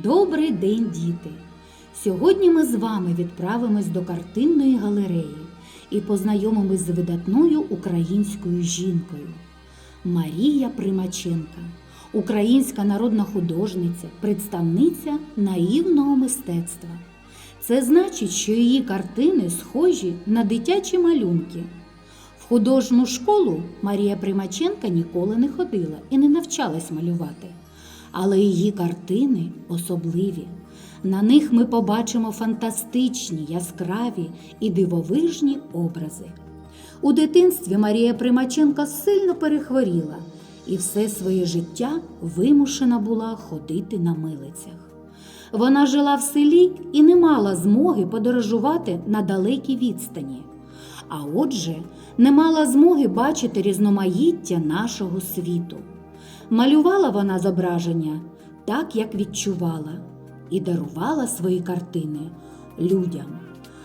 Добрий день, діти! Сьогодні ми з вами відправимось до картинної галереї і познайомимось з видатною українською жінкою. Марія Примаченка, українська народна художниця, представниця наївного мистецтва. Це значить, що її картини схожі на дитячі малюнки. В художню школу Марія Примаченка ніколи не ходила і не навчалась малювати. Але її картини особливі. На них ми побачимо фантастичні, яскраві і дивовижні образи. У дитинстві Марія Примаченка сильно перехворіла і все своє життя вимушена була ходити на милицях. Вона жила в селі і не мала змоги подорожувати на далекій відстані. А отже, не мала змоги бачити різноманіття нашого світу. Малювала вона зображення так, як відчувала, і дарувала свої картини людям.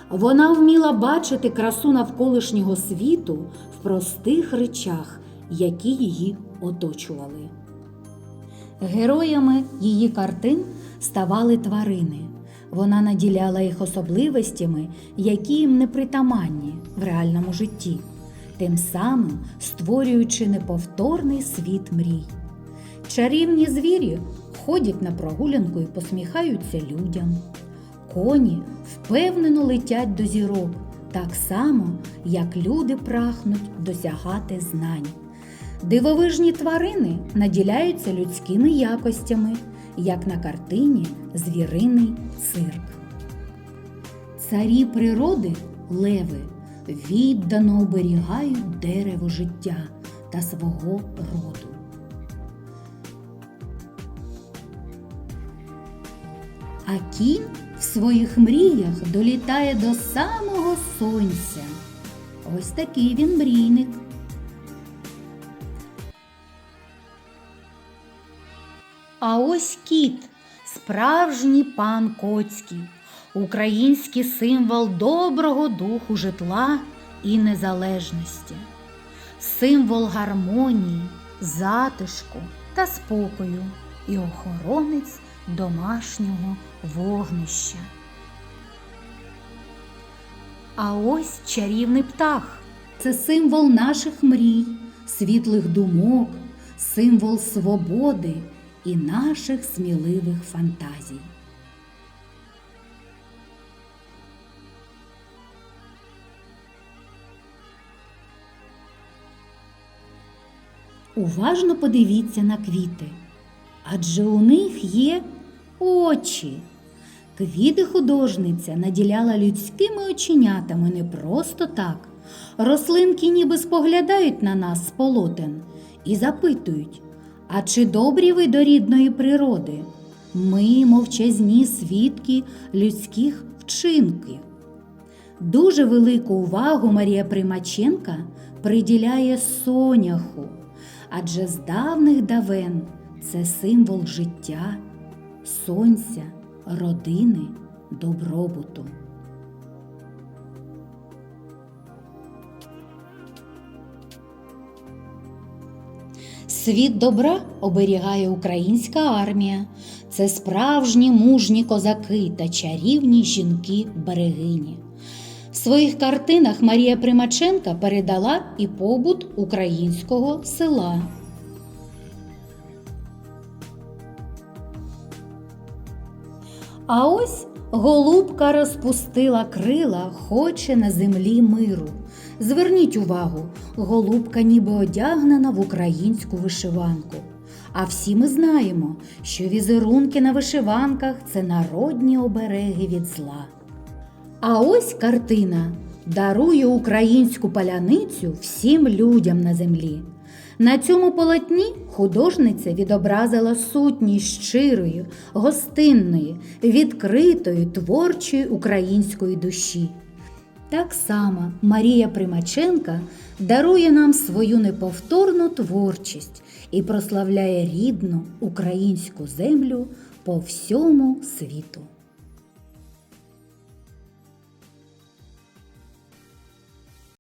Вона вміла бачити красу навколишнього світу в простих речах, які її оточували. Героями її картин ставали тварини. Вона наділяла їх особливостями, які їм не притаманні в реальному житті, тим самим створюючи неповторний світ мрій. Чарівні звірі ходять на прогулянку і посміхаються людям. Коні впевнено летять до зірок, так само, як люди прагнуть досягати знань. Дивовижні тварини наділяються людськими якостями, як на картині Звіриний цирк. Царі природи леви віддано оберігають дерево життя та свого роду. А кінь в своїх мріях долітає до самого сонця. Ось такий він мрійник. А ось кіт, справжній пан Коцький, український символ доброго духу житла і незалежності, символ гармонії, затишку та спокою і охоронець домашнього вогнища. А ось чарівний птах це символ наших мрій, світлих думок, символ свободи і наших сміливих фантазій. Уважно подивіться на квіти, адже у них є очі. Квіти художниця наділяла людськими оченятами не просто так. Рослинки ніби споглядають на нас з полотен і запитують, а чи добрі ви до рідної природи? Ми мовчазні свідки людських вчинків. Дуже велику увагу Марія Примаченка приділяє соняху, адже з давних давен це символ життя, сонця, родини, добробуту. Світ добра оберігає українська армія. Це справжні мужні козаки та чарівні жінки-берегині. В своїх картинах Марія Примаченка передала і побут українського села. А ось голубка розпустила крила, хоче на землі миру. Зверніть увагу, голубка ніби одягнена в українську вишиванку. А всі ми знаємо, що візерунки на вишиванках це народні обереги від зла. А ось картина дарує українську паляницю всім людям на землі. На цьому полотні художниця відобразила сутність щирої, гостинної, відкритої, творчої української душі. Так само Марія Примаченка дарує нам свою неповторну творчість і прославляє рідну українську землю по всьому світу.